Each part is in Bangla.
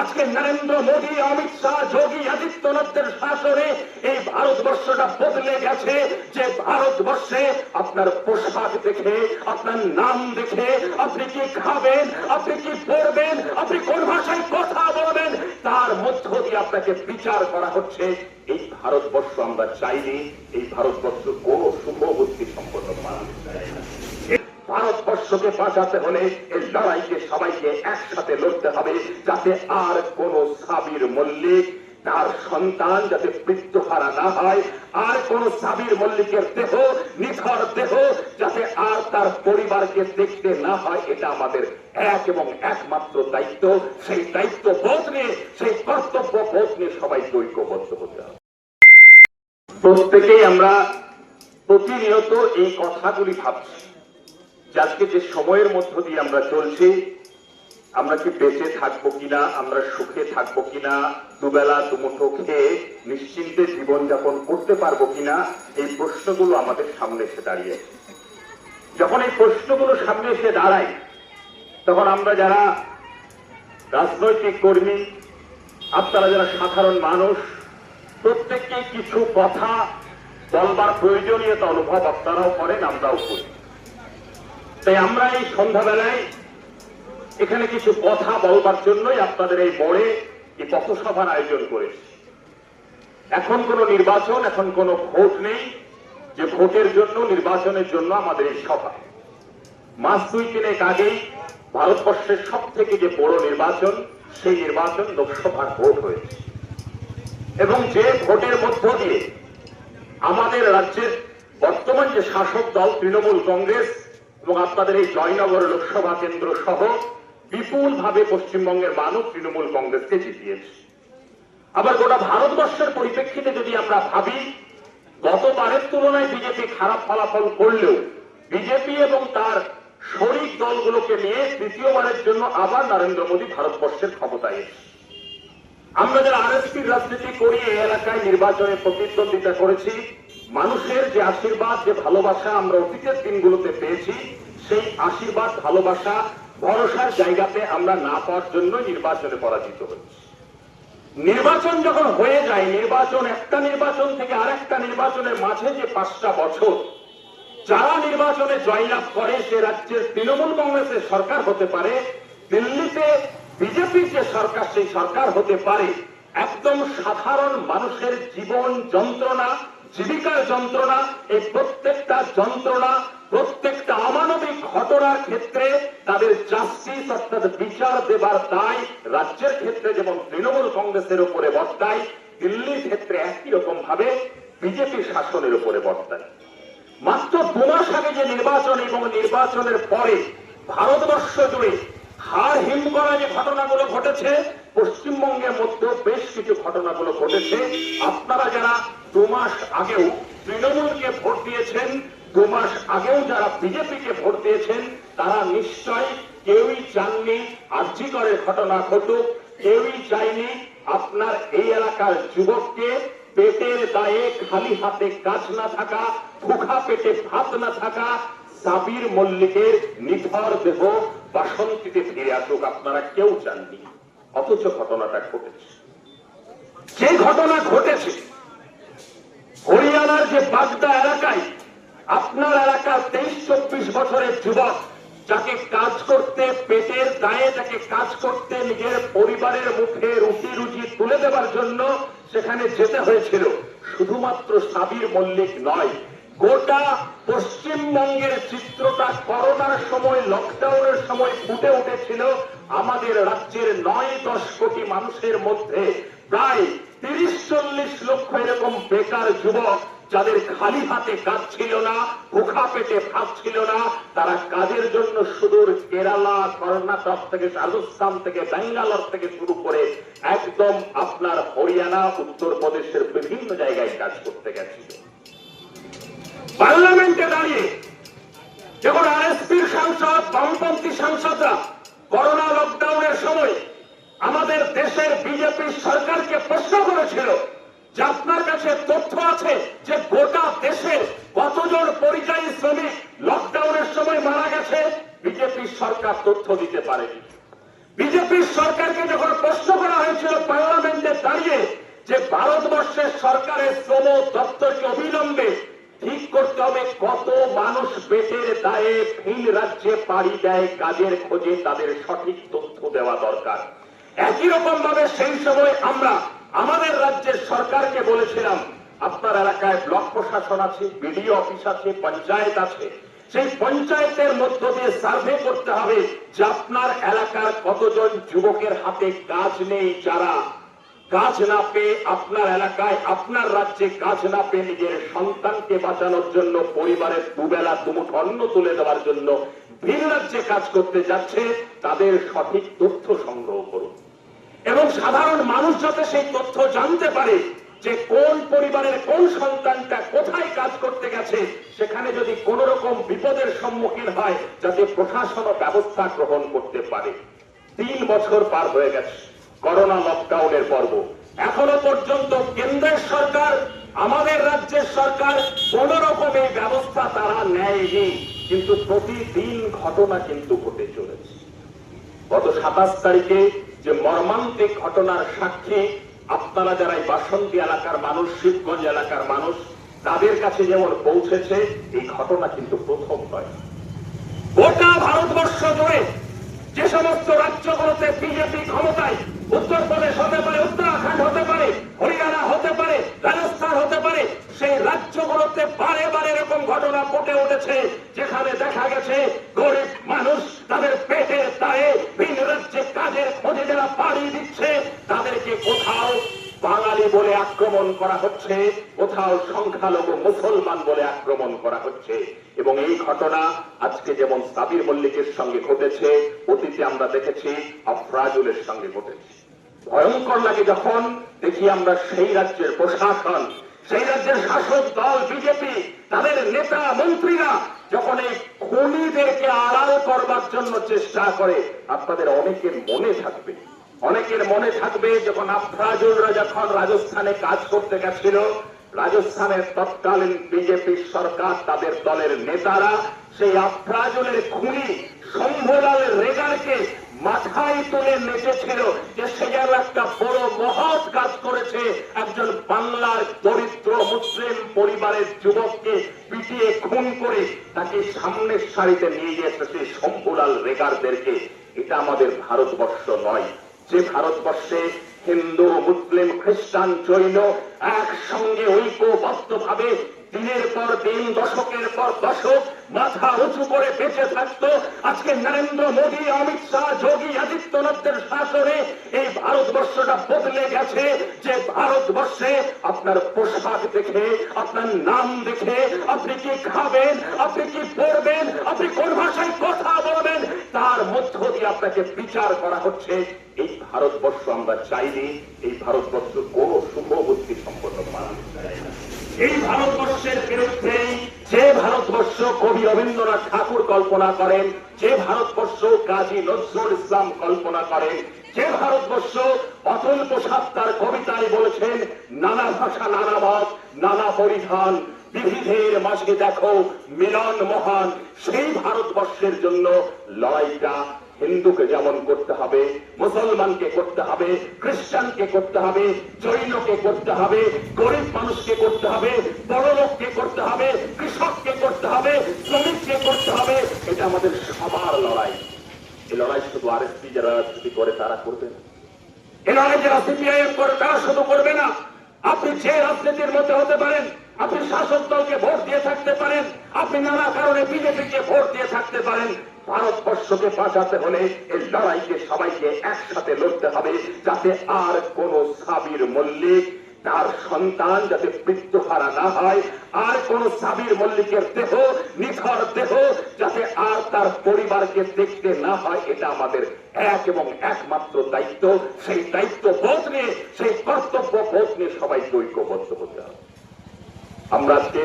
আজকে নরেন্দ্র মোদী, অমিত শাহ, যোগী আদিত্যনাথের শাসনে এই ভারতবর্ষটা বদলে গেছে। যে ভারতবর্ষে আপনার পোশাক দেখে, আপনার নাম দেখে আপনি কি খাবেন, আপনি কি পড়বেন আপনি কোন ভাষায় কথা বলবেন, তার মধ্য দিয়ে আপনাকে বিচার করা হচ্ছে। এই ভারতবর্ষ আমরা চাইনি এই ভারতবর্ষ কোন শুভবুদ্ধি সম্পন্ন মানুষ চায় না। ভারতবর্ষকে বাঁচাতে হলে এই লড়াইকে সবাইকে একসাথে লড়তে হবে, যাতে আর কোন সাবির মল্লিক তার সন্তান যাতে মৃত্যুহারা না হয়, আর কোন সাবির মল্লিকের দেহ, নিথর দেহ যাতে আর তার পরিবারকে দেখতে না হয়, এটা আমাদের এক এবং একমাত্র দায়িত্ব। সেই দায়িত্ব বোধ নিয়ে, সেই কর্তব্য বোধ নিয়ে সবাই ঐক্যবদ্ধ হতে হবে। প্রত্যেকেই আমরা প্রতিনিয়ত এই কথাগুলি ভাবছি। আজকে যে সময়ের মধ্য দিয়ে আমরা চলছি, আমরা কি বেঁচে থাকব কিনা, আমরা সুখে থাকব কিনা, দুবেলা দুমুঠো খেয়ে নিশ্চিন্তে জীবনযাপন করতে পারব কিনা, এই প্রশ্নগুলো আমাদের সামনে এসে দাঁড়িয়েছে যখন এই প্রশ্নগুলো সামনে এসে দাঁড়ায়, তখন আমরা যারা রাজনৈতিক কর্মী, আপনারা যারা সাধারণ মানুষ প্রত্যেককে কিছু কথা বলবার প্রয়োজনীয়তা অনুভব আপনারাও করেন, আমরাও করি। তাই আমরা এই সন্ধ্যাবেলায় এখানে কিছু কথা বলবার জন্যই আপনাদের এই মোড়ে এই পথসভার আয়োজন করেছি। এখন কোনো নির্বাচন, এখন কোনো ভোট নেই। যে ভোটের জন্য, নির্বাচনের জন্য আমাদের এই সভা। মাস দুই তিনেক আগেই ভারতবর্ষের সব থেকে যে বড় নির্বাচন, সেই নির্বাচন লোকসভার ভোট হয়েছে। এবং যে ভোটের মধ্য দিয়ে আমাদের রাজ্যের বর্তমান যে শাসক দল, তৃণমূল কংগ্রেস এবং আপনাদের এই জয়নগর লোকসভা কেন্দ্র সহ বিপুল ভাবে পশ্চিমবঙ্গের মানুষ তৃণমূল কংগ্রেসকে জিতিয়েছে। আবার গোটা ভারতবর্ষের পরিপ্রেক্ষিতে যদি আমরা ভাবি, গতবারের তুলনায় বিজেপি খারাপ ফলাফল করলেও বিজেপি এবং তার শরিক দলগুলোকে নিয়ে তৃতীয়বারের জন্য আবার নরেন্দ্র মোদী ভারতবর্ষের ক্ষমতায় এসেছে। আমরা যারা আরএসপির রাজনীতি করি, এই এলাকায় নির্বাচনে প্রতিদ্বন্দ্বিতা করেছি মানুষের যে আশীর্বাদ, যে ভালোবাসা আমরা অতীতের দিনগুলোতে পেয়েছি, সেই আশীর্বাদ, ভালোবাসা ভরসার জায়গাতে আমরা না পাওয়ার জন্য নির্বাচনে পরাজিত হয়েছি নির্বাচন যখন হয়ে যায়, নির্বাচন, একটা নির্বাচন থেকে আরেকটা নির্বাচনের মাঝে যে পাঁচটা বছর, যারা নির্বাচনে জয়লাভ করে, সে রাজ্যের তৃণমূল কংগ্রেসের সরকার হতে পারে, দিল্লিতে বিজেপির যে সরকার, সেই সরকার হতে পারে, একদম সাধারণ মানুষের জীবন যন্ত্রণা জীবিকার যন্ত্রণা, এই প্রত্যেকটা যন্ত্রণা, প্রত্যেকটা অমানবিক ঘটনার ক্ষেত্রে তাদের জাস্টিস অর্থাৎ বিচার দেবার দায় রাজ্যের ক্ষেত্রে যেমন তৃণমূল কংগ্রেসের উপরে বর্তায়, দিল্লির ক্ষেত্রে একই রকম ভাবে বিজেপি শাসনের উপরে বর্তায়। মাত্র দু মাস আগে যে নির্বাচন এবং নির্বাচনের পরে ভারতবর্ষ জুড়ে হার হিম করা যে ঘটনাগুলো ঘটেছে পশ্চিমবঙ্গের মধ্যে বেশ কিছু ঘটনাগুলো ঘটেছে। আপনারা যারা দু মাস আগেও তৃণমূলকে ভোট দিয়েছেন, দু মাস আগেও যারা বিজেপিকে ভোট দিয়েছেন, তারা নিশ্চয় কেউই চাননি আর্যিকরের ঘটনা ঘটুক। কেউই চায়নি আপনার এই এলাকার যুবককে পেটের দায়ে খালি হাতে কাজ না থাকা, ভুখা পেটে ভাত না থাকা সাবির মল্লিকের নিথর দেহ বাসন্তীতে ফিরে আসুক। আপনারা কেউ চাননি। অথচ ঘটনাটা ঘটেছে। যে ঘটনা ঘটেছে, হরিয়ানার যে বাগদা এলাকায়, আপনার এলাকার তেইশ চব্বিশ বছরের যুবক, যাকে কাজ করতে, পেটের দায়ে তাকে কাজ করতে, নিজের পরিবারের মুখে রুটি রুজি তুলে দেওয়ার জন্য সেখানে যেতে হয়েছিল, শুধুমাত্র সাবির মল্লিক নয় গোটা পশ্চিমবঙ্গের চিত্রটা করোনার সময় লকডাউনের সময় ফুটে উঠেছিল আমাদের রাজ্যের নয় দশ কোটি মানুষের মধ্যে। প্রায় তিরিশ চল্লিশ লক্ষ এরকম বেকার যুবক যাদের খালি হাতে কাজ ছিল না ভুখা পেটে ভাত ছিল না, তারা কাজের জন্য সুদূর কেরালা, কর্ণাটক থেকে রাজস্থান থেকে ব্যাঙ্গালোর থেকে শুরু করে একদম আপনার হরিয়ানা, উত্তরপ্রদেশের বিভিন্ন জায়গায় কাজ করতে গেছিল। পার্লামেন্টে দাঁড়িয়ে যখন আরএসপির সাংসদ, বামপন্থী সাংসদরা করোনা লকডাউনের সময় আমাদের দেশের বিজেপি সরকারকে প্রশ্ন করেছিল যে আপনার কাছে তথ্য আছে যে গোটা দেশের কতজন পরিযায়ী শ্রমিক লকডাউনের সময় মারা গেছে? বিজেপি সরকার তথ্য দিতে পারেনি। বিজেপির সরকারকে যখন প্রশ্ন করা হয়েছিল পার্লামেন্টে দাঁড়িয়ে যে ভারতবর্ষের সরকারের শ্রম দপ্তরকে অবিলম্বে ঠিক করতে হবে, কত মানুষ পেটের দায়ে ভিন রাজ্যে পাড়ি দেয়, কাজের খোঁজে তাদের সঠিক তথ্য দেওয়া দরকার। একই রকম ভাবে সেই সময় আমরা আমাদের রাজ্যের সরকারকে বলেছিলাম, আপনার এলাকায় ব্লক প্রশাসন আছে, বিডিও অফিস আছে, পঞ্চায়েত আছে, সেই পঞ্চায়েতের মধ্য দিয়ে সার্ভে করতে হবে যে আপনার এলাকার কতজন যুবকের হাতে কাজ নেই, যারা কাজ না পেয়ে আপনার এলাকায়, আপনার রাজ্যে কাজ না পেয়ে নিজের সন্তানকে বাঁচানোর জন্য পরিবারের দুবেলা দুমুঠ অন্ন তুলে দেওয়ার জন্য ভিন রাজ্যে কাজ করতে যাচ্ছে, তাদের সঠিক তথ্য সংগ্রহ করুন। এবং সাধারণ মানুষ যাতে সেই তথ্য জানতে পারে যে কোন পরিবারের কোন সন্তানটা কোথায় কাজ করতে গেছে, সেখানে যদি কোন রকম বিপদের সম্মুখীন হয়, যাতে প্রশাসন ব্যবস্থা গ্রহণ করতে পারে। তিন বছর পার হয়ে গেছে। করোনা লকডাউনের পর্ব। এখনও পর্যন্ত কেন্দ্রের সরকার, আমাদের রাজ্যের সরকার কোন রকম এই ব্যবস্থা তারা নেয়নি। কিন্তু প্রতিদিন ঘটনা কিন্তু ঘটে চলেছে। গত সাতাশ তারিখে যে মর্মান্তিক ঘটনার সাক্ষী আপনারা যারা এই বাসন্তী এলাকার মানুষ, শিবগঞ্জ এলাকার মানুষ, তাদের কাছে যেমন পৌঁছেছে, এই ঘটনা কিন্তু প্রথম নয়। গোটা ভারতবর্ষ জুড়ে যে সমস্ত রাজ্যগুলোতে বিজেপি ক্ষমতায় উত্তরপ্রদেশ হতে পারে, উত্তরাখণ্ড হতে পারে, হরিয়ানা হতে পারে, রাজস্থান হতে পারে, সেই রাজ্যগুলোতে বারে বারে এরকম ঘটনা ফুটে উঠেছে, যেখানে দেখা গেছে গরিব মানুষ তাদের পেটের দায়ে ভিন রাজ্যে কাজের খোঁজে যারা পাড়ি দিচ্ছে, তাদেরকে কোথাও বাঙালি বলে আক্রমণ করা হচ্ছে, কোথাও সংখ্যালঘু মুসলমান বলে আক্রমণ করা হচ্ছে। এবং এই ঘটনা আজকে যেমন সাবির মল্লিকের সঙ্গে ঘটেছে, অতীতে আমরা দেখেছি, আফরাজুলের সঙ্গে ঘটেছে। ভয়ঙ্কর লাগে যখন দেখি আমরা সেই রাজ্যের প্রশাসন, সেই রাজ্যের শাসক দল, বিজেপি, তাদের নেতা, মন্ত্রীরা যখন এই খুনিদেরকে আড়াল করবার জন্য চেষ্টা করে, আপনাদের অনেকের মনে থাকবে। অনেকের মনে থাকবে যখন আফরাজুলরা যখন রাজস্থানে কাজ করতে গেছিল, রাজস্থানের তৎকালীন বিজেপি সরকার, তাদের দলের নেতারা সেই আফরাজুলের খুনি শম্ভুলাল রেগারকে মাথায় তুলে নেচেছিল যে সে একটা বড় মহৎ কাজ করেছে একজন বাংলার দরিদ্র মুসলিম পরিবারের যুবককে পিটিয়ে খুন করে তাকে সামনের সারিতে নিয়ে গিয়েছে সেই শম্ভুলাল রেগারদেরকে। এটা আমাদের ভারতবর্ষ নয়। যে ভারতবর্ষে হিন্দু, মুসলিম, খ্রিস্টান, জৈন একসঙ্গে ঐক্যবদ্ধ ভাবে দিনের পর দিন, দশকের পর দশক মাথা উঁচু করে বেঁচে থাকতো। আজকে নরেন্দ্র মোদী, অমিত শাহ, যোগী আদিত্যনাথের শাসনে এই ভারতবর্ষটা বদলে গেছে। যে ভারতবর্ষে আপনার পোশাক দেখে, আপনার নাম দেখে আপনি কি খাবেন, আপনি কি পড়বেন আপনি কোন ভাষায় কথা বলবেন, তার মধ্য দিয়ে আপনাকে বিচার করা হচ্ছে। এই ভারতবর্ষ আমরা চাইনি এই ভারতবর্ষ কোন শুভবুদ্ধি সম্পন্ন মানুষ এই ভারতবর্ষের বিরুদ্ধে যে ভারতবর্ষ কবি রবীন্দ্রনাথ ঠাকুর কল্পনা করেন, যে ভারতবর্ষ কাজী নজরুল ইসলাম কল্পনা করেন, যে ভারতবর্ষ অতুল প্রসাদ তার কবিতায় বলেছেন, নানা ভাষা, নানা মত, নানা পরিধান, বিবিধের মাঝে দেখো মিলন মহান, সেই ভারতবর্ষের জন্য লড়াইটা হিন্দুকে যেমন করতে হবে, মুসলমানকে করতে হবে, খ্রিস্টানকে করতে হবে, জৈনকে করতে হবে, গরিব মানুষকে করতে হবে, বড় লোককে করতে হবে, কৃষককে করতে হবে, শ্রমিককে করতে হবে, এটা আমাদের সবার লড়াই। এই লড়াই শুধু আর এস যারা রাজনীতি করে, তারা করবে না। এই লড়াই যারা সিপিআইএম করে, তারা শুধু করবে না। আপনি যে রাজনীতির মধ্যে হতে পারেন, আপনি শাসক দলকে ভোট দিয়ে থাকতে পারেন, আপনি নানা কারণে বিজেপিকে ভোট দিয়ে থাকতে পারেন ভারতবর্ষকে বাঁচাতে হলে এই লড়াইকে সবাইকে একসাথে লড়তে হবে, যাতে আর কোন সাবির মল্লিক তার সন্তান যাতে মৃত্যুহারা না হয়, আর কোন সাবির মল্লিকের দেহ, নিথর দেহ, যাতে আর তার পরিবারকে দেখতে না হয়, এটা আমাদের এক এবং একমাত্র দায়িত্ব। সেই দায়িত্ব বোধ নিয়ে, সেই কর্তব্য বোধ নিয়ে সবাইকে ঐক্যবদ্ধ হতে হবে। আমরা আজকে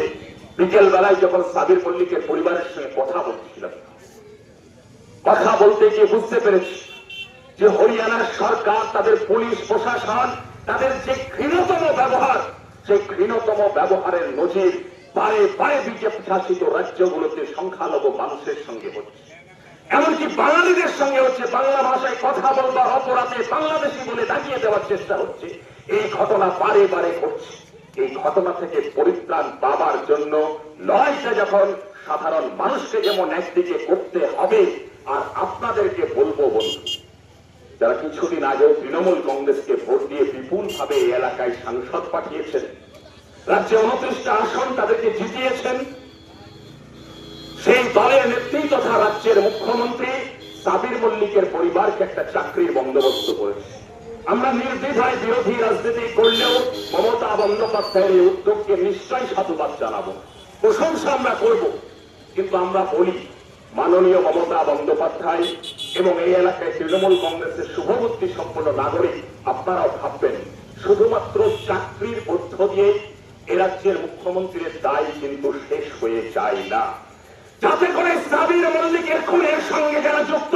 বিকেল বেলায় যখন সাবির মল্লিকের পরিবারের সঙ্গে কথা বলছিলাম কথা বলতে গিয়ে বুঝতে পেরেছি যে হরিয়ানার সরকার, তাদের পুলিশ, প্রশাসন, তাদের যে ঘৃণতম ব্যবহার, সেই ঘৃণতম ব্যবহারের নজির বারে বারে বিজেপি শাসিত রাজ্যগুলোতে সংখ্যালঘু মানুষের সঙ্গে হচ্ছে। এমনকি বাঙালিদের সঙ্গে হচ্ছে, বাংলা ভাষায় কথা বলবার অপরাধে বাংলাদেশি বলে দাঁড়িয়ে দেওয়ার চেষ্টা হচ্ছে। এই ঘটনা বারে বারে ঘটছে। এই ঘটনা থেকে পরিত্রাণ পাবার জন্য লড়াইটা যখন সাধারণ মানুষকে যেমন একদিকে করতে হবে আর আপনাদেরকে বলব বন্ধু, যারা কিছুদিন আগেও তৃণমূল কংগ্রেসকে ভোট দিয়ে বিপুল ভাবে এই এলাকায় সাংসদ পাঠিয়েছেন, রাজ্যে উনত্রিশটা আসন তাদেরকে জিতিয়েছেন, সেই দলের নেত্রী তথা রাজ্যের মুখ্যমন্ত্রী সাবির মল্লিকের পরিবারকে একটা চাকরির বন্দোবস্ত করেছে। আমরা নির্দ্বিধায় বিরোধী রাজনীতি করলেও মমতা বন্দ্যোপাধ্যায়ের এই উদ্যোগকে নিশ্চয়ই সাধুবাদ জানাব। প্রশংসা আমরা করব, কিন্তু আমরা বলি মাননীয় মমতা বন্দ্যোপাধ্যায় এবং এই এলাকায় তৃণমূল কংগ্রেসের শুভবুদ্ধি সম্পন্ন নাগরিক আপনারাও ভাববেন। শুধুমাত্র চাকরির মধ্য দিয়ে এ রাজ্যের মুখ্যমন্ত্রীর দায় কিন্তু শেষ হয়ে যায় না। যাতে করে সাবির মল্লিকের খুনের সঙ্গে যারা যুক্ত,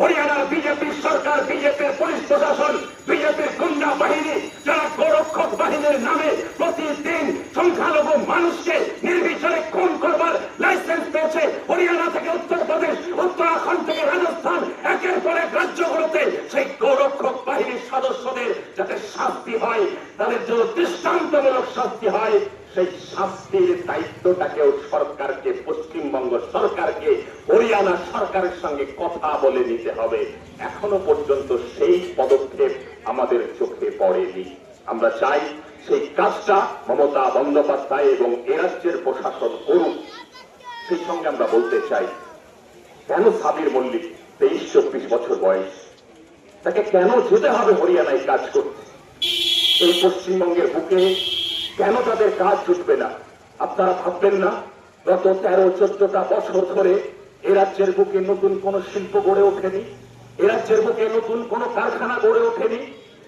হরিয়ানার বিজেপির সরকার, বিজেপির পুলিশ প্রশাসন, বিজেপির গুন্ডা বাহিনী, যারা গোরক্ষক বাহিনীর নামে প্রতিদিন সংখ্যালঘু মানুষকে নির্বিচারে খুন করবার শাস্তি হয় তাদের জন্য দৃষ্টান্তমূলক শাস্তি হয়, সেই শাস্তির দায়িত্বটাকেও সরকারকে, পশ্চিমবঙ্গ সরকারকে, হরিয়ানা সরকারের সঙ্গে কথা বলে নিতে হবে। এখনও পর্যন্ত সেই পদক্ষেপ আমাদের চোখে পড়েনি। আমরা চাই সেই কাজটা মমতা বন্দ্যোপাধ্যায় এবং এ রাজ্যের প্রশাসন করুক। সেই সঙ্গে আমরা বলতে চাই, কেন সাবির মল্লিক তেইশ চব্বিশ বছর বয়স? তাকে কেন যেতে হবে হরিয়ানায় কাজ করতে? এই পশ্চিমবঙ্গের বুকে কেন তাদের কাজ জুটবে না? আপনারা ভাববেন না, গত তেরো, চোদ্দটা বছর ধরে এ রাজ্যের বুকে নতুন কোন শিল্প গড়ে ওঠেনি, এ রাজ্যের বুকে নতুন কোন কারখানা গড়ে ওঠেনি,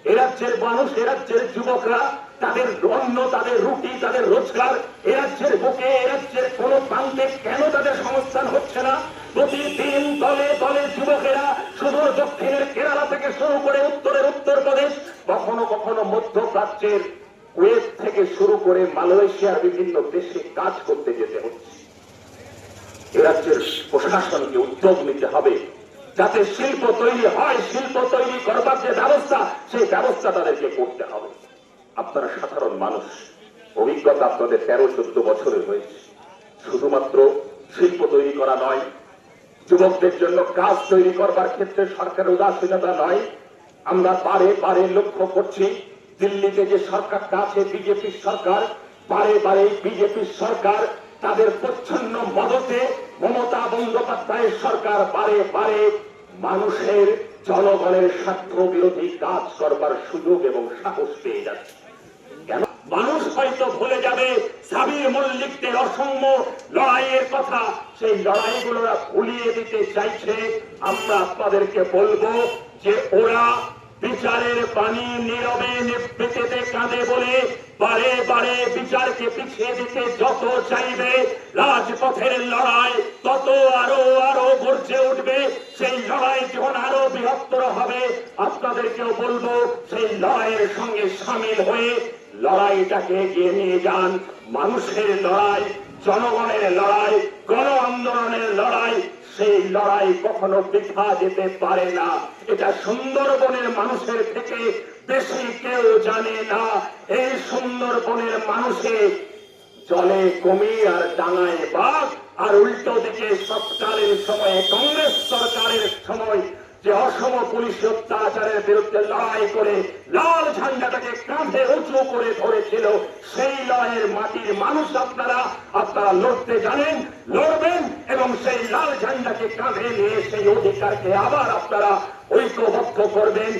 এ রাজ্যের মানুষ, এ রাজ্যের যুবকরা, তাদের অন্ন, তাদের রুটি, তাদের রোজগার, এ রাজ্যের বুকে, এ রাজ্যের কোন প্রান্তে কেন তাদের সংস্থান হচ্ছে না? প্রতিদিন দলে দলে যুবকেরা সুদূর দক্ষিণের কেরালা থেকে শুরু করে উত্তরের উত্তরপ্রদেশ কখনো কখনো মধ্যপ্রাচ্যের কুয়েত থেকে শুরু করে মালয়েশিয়ার বিভিন্ন দেশে কাজ করতে যেতে হচ্ছে। এ রাজ্যের প্রশাসনকে উদ্যোগ নিতে হবে যাতে শিল্প তৈরি হয়, শিল্প তৈরি করবার যে ব্যবস্থা, সেই ব্যবস্থা তাদেরকে করতে হবে। আপনারা সাধারণ মানুষ, অভিজ্ঞতা আপনাদের তেরো, চোদ্দ বছরে হয়েছে। শুধুমাত্র শিল্প তৈরি করা নয়, যুবকদের জন্য কাজ তৈরি করবার ক্ষেত্রে সরকারের উদাসীনতা নয় আমরা পারে পারে লক্ষ্য করছি দিল্লিতে যে সরকারটা আছে বিজেপির সরকার পারে পারে বিজেপির সরকার তাদের প্রচ্ছন্ন মদতে মমতা বন্দ্যোপাধ্যায়ের সরকার পারে পারে মানুষের জনগণের স্বার্থ বিরোধী কাজ করবার সুযোগ এবং সাহস পেয়ে যাচ্ছে। কেন? মানুষ হয়তো ভুলে যাবে সাবির মল্লিকদের অসম্য লড়াইয়ের কথা। সেই লড়াইগুলো ওরা ভুলিয়ে দিতে চাইছে, আমরা আপনাদেরকে বলব যে ওরা বিচারের পানি নীরবে নিবৃত্তিতে কাঁদে বলে বারে বারে বিচারকে পিছিয়ে দিতে যত চাইবে, রাজপথের লড়াই তত আরও আরও গর্জে উঠবে। সেই লড়াই যখন আরও বৃহত্তর হবে, আপনাদেরকেও বলব, সেই লড়াইয়ের সঙ্গে সামিল হয়ে লড়াইটাকে এগিয়ে নিয়ে যান। মানুষের লড়াই, জনগণের লড়াই, গণ আন্দোলনের লড়াই সেই লড়াই কখনো বৃথা যেতে পারে না। এটা সুন্দরবনের মানুষের থেকে বেশি কেউ জানে না। এই সুন্দরবনের মানুষে জলে কুমির আর ডাঙায় বাঘ আর উল্টো দিকে সরকারের সময়ে কংগ্রেস সরকারের সময় যে অসম পুলিশ অত্যাচারের বিরুদ্ধে লড়াই করে লাল ঝান্ডাটাকে কাঁধে উঁচু করে ধরেছিল, সেই লড়াইয়ের মাটির মানুষ আপনারা আপনারা লড়তে জানেন, লড়বেন এবং সেই লাল ঝান্ডাকে কাঁধে নিয়ে সেই অধিকারকে আবার আপনারা ঐক্যবদ্ধ করবেন।